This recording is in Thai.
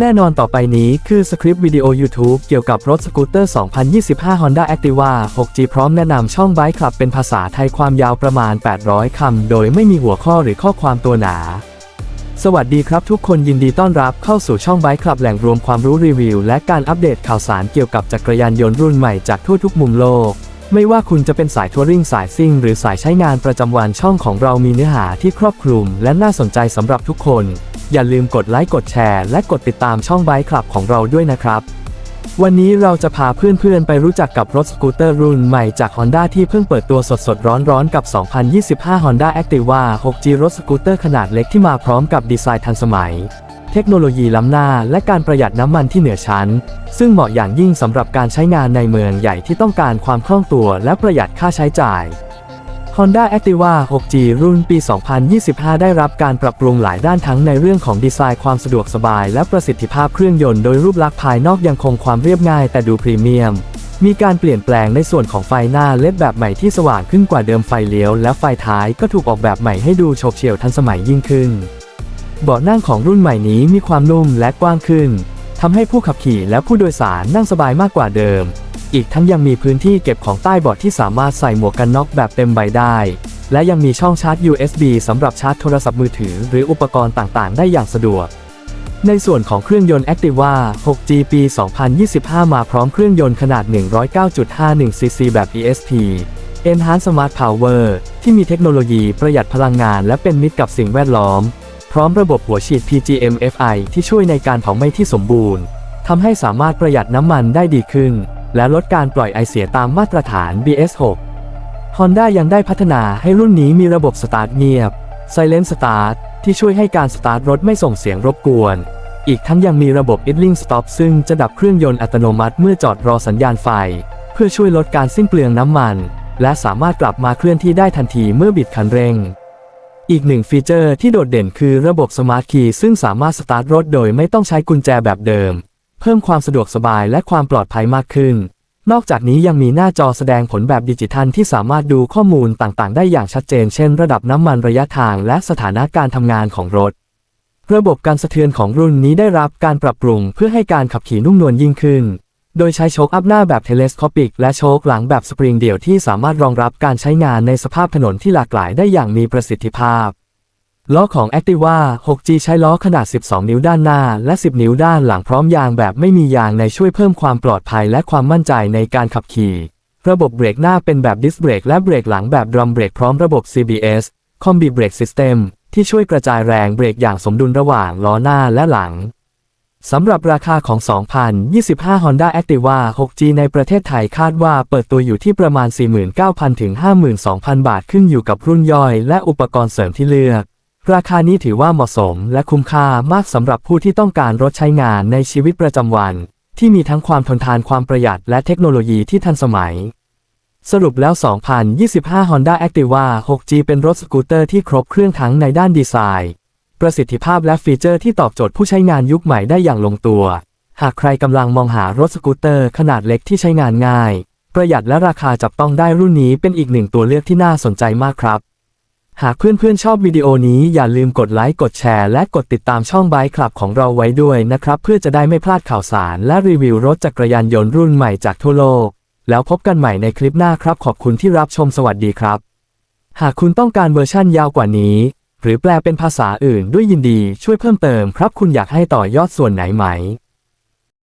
แน่นอนต่อไปนี้คือสคริปต์วิดีโอ YouTube เกี่ยวกับรถสกูตเตอร์ 2025 Honda Activa 6G พร้อมแนะนำช่อง Bike Club เป็นภาษาไทยความยาวประมาณ 800 คำ โดยไม่มีหัวข้อหรือข้อความตัวหนา สวัสดีครับทุกคนยินดีต้อนรับเข้าสู่ช่อง Bike Club แหล่งรวมความรู้รีวิว และการอัปเดตข่าวสารเกี่ยวกับจักรยานยนต์รุ่นใหม่จากทั่วทุกมุมโลก ไม่ว่าคุณจะเป็นสายทัวริงสายซิ่งหรือสายใช้งานประจำวันช่องของเรามีเนื้อหาที่ครอบคลุม และน่าสนใจสำหรับทุกคน อย่าลืมกดไลค์กดแชร์และกดติดตามช่อง Bike Club ของเราด้วยนะครับ วันนี้เราจะพาเพื่อนๆ ไปรู้จักกับรถสกูตเตอร์รุ่นใหม่จาก Honda ที่เพิ่งเปิดตัวสดๆ ร้อนๆ กับ 2025 Honda Activa 6G รถสกูตเตอร์ขนาดเล็กที่มาพร้อมกับดีไซน์ทันสมัย เทคโนโลยีล้ำหน้า และการประหยัดน้ำมันที่เหนือชั้น ซึ่งเหมาะอย่างยิ่งสำหรับการใช้งานในเมืองใหญ่ที่ต้องการความคล่องตัวและประหยัดค่าใช้จ่าย Honda Activa 6G รุ่นปี 2025 ได้รับการปรับปรุงหลายด้านทั้งในเรื่องของดีไซน์ความสะดวกสบาย และประสิทธิภาพเครื่องยนต์โดยรูปลักษณ์ภายนอกยังคงความเรียบง่ายแต่ดูพรีเมียม มีการเปลี่ยนแปลงในส่วนของไฟหน้าเล็ดแบบใหม่ที่สว่างขึ้นกว่าเดิมไฟเลี้ยว และไฟท้ายก็ถูกออกแบบใหม่ให้ดูโฉบเฉี่ยวทันสมัยยิ่งขึ้น เบาะนั่งของรุ่นใหม่นี้มีความนุ่มและกว้างขึ้นทำให้ผู้ขับขี่และผู้โดยสารนั่งสบายมากกว่าเดิม อีกทั้งยังมีพื้นที่เก็บของใต้เบาะที่สามารถใส่หมวกกันน็อกแบบเต็มใบได้ และยังมีช่องชาร์จ USB สำหรับชาร์จโทรศัพท์มือถือ หรืออุปกรณ์ต่างๆ ได้อย่างสะดวก ในส่วนของเครื่องยนต์ Activa 6G ปี 2025 มาพร้อมเครื่องยนต์ขนาด 109.51 cc แบบ ESP Enhanced Smart Power ที่มีเทคโนโลยีประหยัดพลังงาน และเป็นมิตรกับสิ่งแวดล้อม พร้อมระบบหัวฉีด PGM-FI ที่ช่วยในการเผาไหม้ที่สมบูรณ์ทำให้สามารถประหยัดน้ำมันได้ดีขึ้น และลดการปล่อยไอเสียตามมาตรฐาน BS6 Honda ยังได้พัฒนาให้รุ่นนี้มีระบบสตาร์ทเงียบ Silent Start ที่ช่วยให้การสตาร์ทรถไม่ส่งเสียงรบกวน อีกทั้งยังมีระบบ Idling Stop ซึ่งจะดับเครื่องยนต์อัตโนมัติเมื่อจอดรอสัญญาณไฟ เพื่อช่วยลดการสิ้นเปลืองน้ำมัน และสามารถกลับมาเคลื่อนที่ได้ทันทีเมื่อบิดคันเร่ง อีกหนึ่งฟีเจอร์ที่โดดเด่นคือระบบ Smart Key ซึ่งสามารถสตาร์ทรถโดยไม่ต้องใช้กุญแจแบบเดิม เพิ่มความสะดวกสบายและความปลอดภัยมากขึ้น นอกจากนี้ยังมีหน้าจอแสดงผลแบบดิจิทัลที่สามารถดูข้อมูลต่างๆ ได้อย่างชัดเจน เช่น ระดับน้ำมันระยะทางและสถานะการทำงานของรถ ระบบการสะเทือนของรุ่นนี้ได้รับการปรับปรุงเพื่อให้การขับขี่นุ่มนวลยิ่งขึ้น โดยใช้โชคอัพหน้าแบบเทเลสโคปิก และโชคหลังแบบสปริงเดี่ยวที่สามารถรองรับการใช้งานในสภาพถนนที่หลากหลายได้อย่างมีประสิทธิภาพ ล้อของ Activa 6G ใช้ล้อขนาด 12 นิ้วด้านหน้า และ 10 นิ้วด้านหลังพร้อมยางแบบไม่มียางในช่วยเพิ่มความปลอดภัยและความมั่นใจในการขับขี่ ระบบเบรกหน้าเป็นแบบดิสเบรกและเบรกหลังแบบดรัมเบรกพร้อมระบบ CBS Combi Brake System ที่ช่วยกระจายแรงเบรกอย่างสมดุลระหว่างล้อหน้าและหลัง สำหรับราคาของ 2025 Honda Activa 6G ในประเทศไทยคาดว่าเปิดตัวอยู่ที่ประมาณ 49,000 ถึง 52,000 บาทขึ้นอยู่กับรุ่นย่อยและอุปกรณ์เสริมที่เลือก ราคานี้ถือว่าเหมาะสมและคุ้มค่ามากสำหรับผู้ที่ต้องการรถใช้งานในชีวิตประจำวัน ที่มีทั้งความทนทานความประหยัดและเทคโนโลยีที่ทันสมัย สรุปแล้ว 2025 Honda Activa 6G เป็นรถสกูตเตอร์ที่ครบเครื่องทั้งในด้านดีไซน์ ประสิทธิภาพและฟีเจอร์ที่ตอบโจทย์ผู้ใช้งานยุคใหม่ได้อย่างลงตัว หากใครกำลังมองหารถสกูตเตอร์ขนาดเล็กที่ใช้งานง่าย ประหยัดและราคาจับต้องได้รุ่นนี้เป็นอีกหนึ่งตัวเลือกที่น่าสนใจมากครับ หากเพื่อนๆชอบวิดีโอนี้อย่าลืมกดไลค์กดแชร์และกดติดตามช่องบายคลับของเราไว้ด้วยนะครับ เพื่อจะได้ไม่พลาดข่าวสารและรีวิวรถจักรยานยนต์รุ่นใหม่จากทั่วโลก แล้วพบกันใหม่ในคลิปหน้าครับ ขอบคุณที่รับชมสวัสดีครับ หากคุณต้องการเวอร์ชั่นยาวกว่านี้ หรือแปลเป็นภาษาอื่นด้วยยินดีช่วยเพิ่มเติมครับ คุณอยากให้ต่อยอดส่วนไหนไหม